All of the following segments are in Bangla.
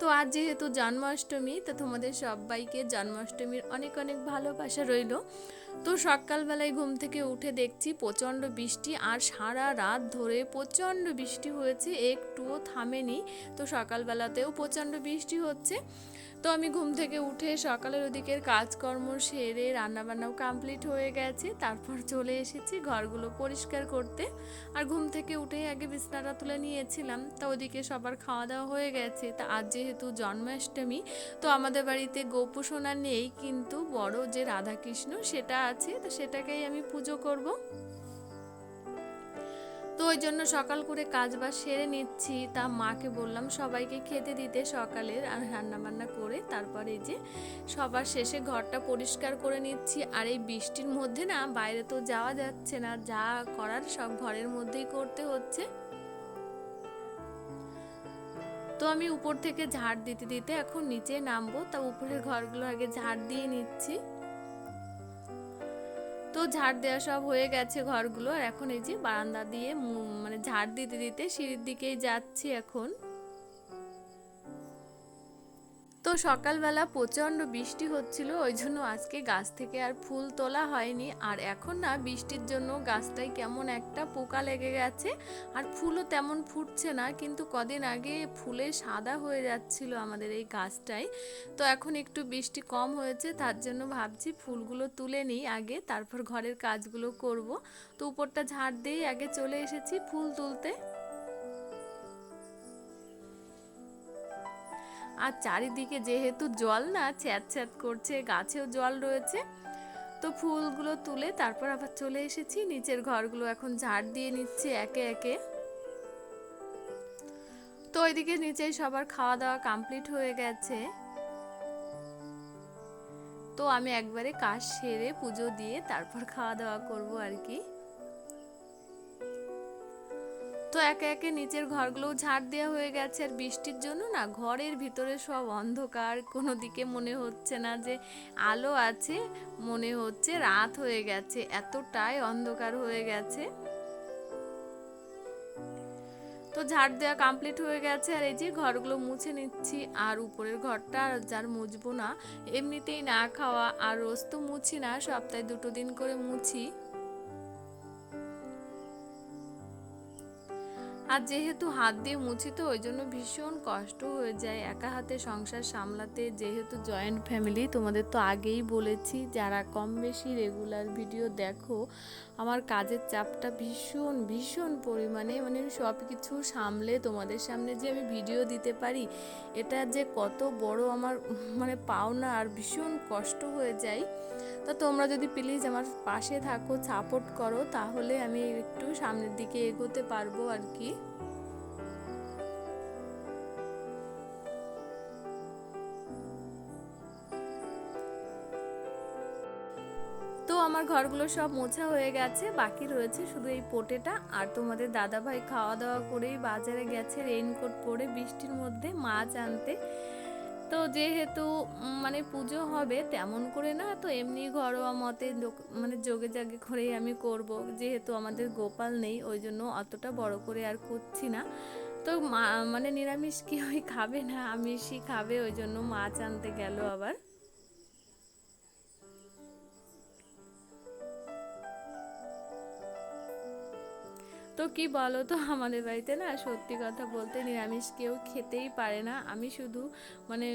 তো আজ যেহেতু জন্মাষ্টমী, তো তোমাদের সবাইকে জন্মাষ্টমীর অনেক অনেক ভালোবাসা রইল। তো সকালবেলায় ঘুম থেকে উঠে দেখছি প্রচণ্ড বৃষ্টি আর সারা রাত ধরে প্রচণ্ড বৃষ্টি হয়েছে, একটুও থামেনি। তো সকালবেলাতেও প্রচণ্ড বৃষ্টি হচ্ছে। তো আমি ঘুম থেকে উঠে সকালের ওদিকের কাজকর্ম সেরে রান্নাবান্নাও কমপ্লিট হয়ে গেছে। তারপর চলে এসেছি ঘরগুলো পরিষ্কার করতে। আর ঘুম থেকে উঠে আগে বিছনাটা তুলে নিয়েছিলাম। তা ওদিকে সবার খাওয়া দাওয়া হয়ে গেছে। তা আজ যেহেতু জন্মাষ্টমী, তো আমাদের বাড়িতে গোপু সোনা নেই। কিন্তু বড় যে রাধাকৃষ্ণ, সেটা আছে। তো সেটাকেই আমি পুজো করব। ওই জন্য সকাল করে কাজ বাজ সেরে নিচ্ছি। তা মাকে বললাম, সবাইকে খেতে দিতে। সকালের আর রান্না বান্না করে তারপরে এই যে সবার শেষে ঘরটা পরিষ্কার করে নিচ্ছি। আর এই বৃষ্টির মধ্যে না বাইরে তো যাওয়া যাচ্ছে না, যা করার সব ঘরের মধ্যেই করতে হচ্ছে। তো আমি উপর থেকে ঝাড় দিতে দিতে এখন নিচে নামবো। তা উপরের ঘরগুলো আগে ঝাড় দিয়ে নিচ্ছি। তো ঝাড় দেওয়া সব হয়ে গেছে ঘরগুলো। আর এখন এই যে বারান্দা দিয়ে মানে ঝাড় দিতে দিতে সিঁড়ির দিকেই যাচ্ছি এখন। সকালবেলা প্রচণ্ড বৃষ্টি হচ্ছিল ওই জন্য আজকে গাছ থেকে আর ফুল তোলা হয়নি। আর এখন না বৃষ্টির জন্য গাছটায় কেমন একটা পোকা লেগে গেছে, আর ফুলও তেমন ফুটছে না, কিন্তু কদিন আগে ফুলে সাদা হয়ে যাচ্ছিল আমাদের এই গাছটায়। তো এখন একটু বৃষ্টি কম হয়েছে, তার জন্য ভাবছি ফুলগুলো তুলে নিই আগে, তারপর ঘরের কাজগুলো করব। তো উপরটা ঝাড় দিয়েই আগে চলে এসেছি ফুল তুলতে। আর চারিদিকে যেহেতু জল না ছ্যাঁত ছ্যাঁত করছে, গাছেও জল রয়েছে। তো ফুলগুলো তুলে তারপর আবার চলে এসেছি। নিচের ঘরগুলো এখন ঝাড় দিয়ে নিচ্ছে একে একে। তো ওইদিকে নিচেই সবার খাওয়া দাওয়া কমপ্লিট হয়ে গেছে। তো আমি একবারে কাজ সেরে পুজো দিয়ে তারপর খাওয়া দাওয়া করব আর কি। তো একে একে নিচের ঘরগুলো ঝাড় দেওয়া হয়ে গেছে। আর বৃষ্টির জন্য না ঘরের ভিতরে সব অন্ধকার, কোনো দিকে মনে হচ্ছে না যে আলো আছে, মনে হচ্ছে রাত হয়ে গেছে, এতটাই অন্ধকার হয়ে গেছে। তো ঝাড় দেওয়া কমপ্লিট হয়ে গেছে, আর এই যে ঘরগুলো মুছে নিচ্ছি, আর উপরের ঘরটা যার মুছবো না, এমনিতেই না খাওয়া আর রোজ তো মুছি না, সপ্তাহে দুটো দিন করে মুছি। আর যেহেতু হাত দিয়ে মুছি তো ওই জন্য ভীষণ কষ্ট হয়ে যায়। একা হাতে সংসার সামলাতে যেহেতু জয়েন্ট ফ্যামিলি তোমাদের তো আগেই বলেছি, যারা কম বেশি রেগুলার ভিডিও দেখো, আমার কাজের চাপটা ভীষণ ভীষণ পরিমাণে মানে সব কিছু সামলে তোমাদের সামনে যে আমি ভিডিও দিতে পারি, এটা যে কত বড় আমার মানে পাওনা আর ভীষণ কষ্ট হয়ে যায়। তো তোমরা যদি প্লিজ আমার পাশে থাকো সাপোর্ট করো, তাহলে আমি একটু সামনের দিকে এগোতে পারব আর কি। আমার ঘরগুলো সব মোছা হয়ে গেছে, বাকি রয়েছে শুধু এই পোটেটা। আর তোমাদের দাদাভাই খাওয়া দাওয়া করেই বাজারে গেছে রেইনকোট পরে বৃষ্টির মধ্যে মাছ আনতে। তো যেহেতু মানে পুজো হবে, তেমন করে না, তো এমনি ঘরোয়া মতে মানে যোগে জাগে করেই আমি করব। যেহেতু আমাদের গোপাল নেই, ওই জন্য অতটা বড় করে আর করছি না। তো মানে নিরামিষ কি ওই খাবে না, আমিষই খাবে, ওই জন্য মাছ আনতে গেল আবার। তো কি বলো তো আমাদের বাড়িতে না সত্যি কথা বলতে নিরামিষ কেউ খেতেই পারে না। আমি শুধু মানে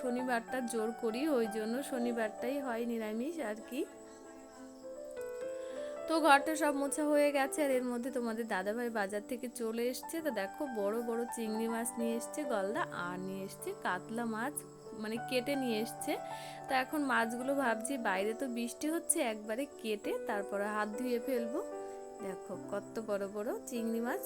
শনিবারটা জোর করি, ওই জন্য শনিবারটাই হয় নিরামিষ আর কি। তো ঘরটা সব মোছা হয়ে গেছে আর এর মধ্যে তোমাদের দাদাভাই বাজার থেকে চলে এসছে। তো দেখো, বড় বড় চিংড়ি মাছ নিয়ে এসছে, গলদা আর নিয়ে এসছে, কাতলা মাছ মানে কেটে নিয়ে এসছে। তো এখন মাছগুলো ভাবছি, বাইরে তো বৃষ্টি হচ্ছে, একবারে কেটে তারপরে হাত ধুয়ে ফেলব। দেখো কত বড় বড় চিংড়ি মাছ।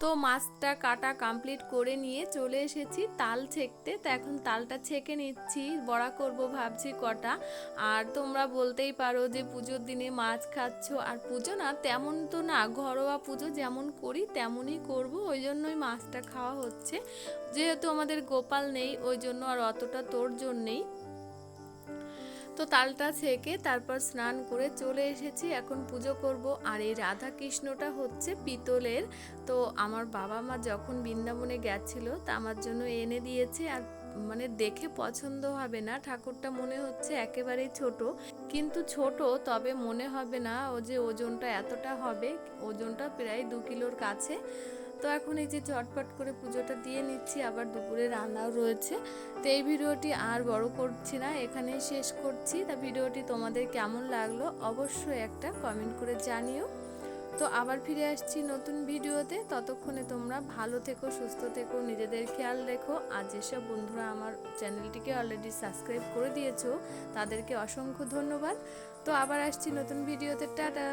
তো মাছটা কাটা কমপ্লিট করে নিয়ে চলে এসেছি তাল ছেঁকতে। তো এখন তালটা ছেঁকে নিচ্ছি, বড়া করব ভাবছি কটা। আর তোমরা বলতেই পারো যে পুজোর দিনে মাছ খাচ্ছ, আর পুজো না তেমন তো না, ঘরোয়া পুজো যেমন করি তেমনই করব, ওই জন্যই মাছটা খাওয়া হচ্ছে। যেহেতু আমাদের গোপাল নেই, ওই জন্য আর অতটা তোর জন্যেই তো তালটা ছেঁকে তারপর স্নান করে চলে এসেছি। এখন পুজো করব। আর এই রাধা কৃষ্ণটা হচ্ছে পিতলের। তো আমার বাবা মা যখন বৃন্দাবনে গেছিল, তা আমার জন্য এনে দিয়েছে। আর মানে দেখে পছন্দ হবে না। ঠাকুরটা মনে হচ্ছে একেবারেই ছোট। কিন্তু ছোট, তবে মনে হবে না ও যে ওজনটা এতটা হবে। ওজনটা প্রায় দু কিলোর কাছে। তো এখন এই যে চটপট করে পুজোটা দিয়ে নিচ্ছি, আবার দুপুরে রান্নাও রয়েছে। তো এই ভিডিওটি আর বড় করছি না, এখানেই শেষ করছি। তা ভিডিওটি তোমাদের কেমন লাগল অবশ্যই একটা কমেন্ট করে জানিও। তো আবার ফিরে আসছি নতুন ভিডিওতে, ততক্ষণে তোমরা ভালো থেকো, সুস্থ থেকো, নিজেদের খেয়াল রেখো। আর যেসব বন্ধুরা আমার চ্যানেলটিকে অলরেডি সাবস্ক্রাইব করে দিয়েছ, তাদেরকে অসংখ্য ধন্যবাদ। তো আবার আসছি নতুন ভিডিওতে, টাটা!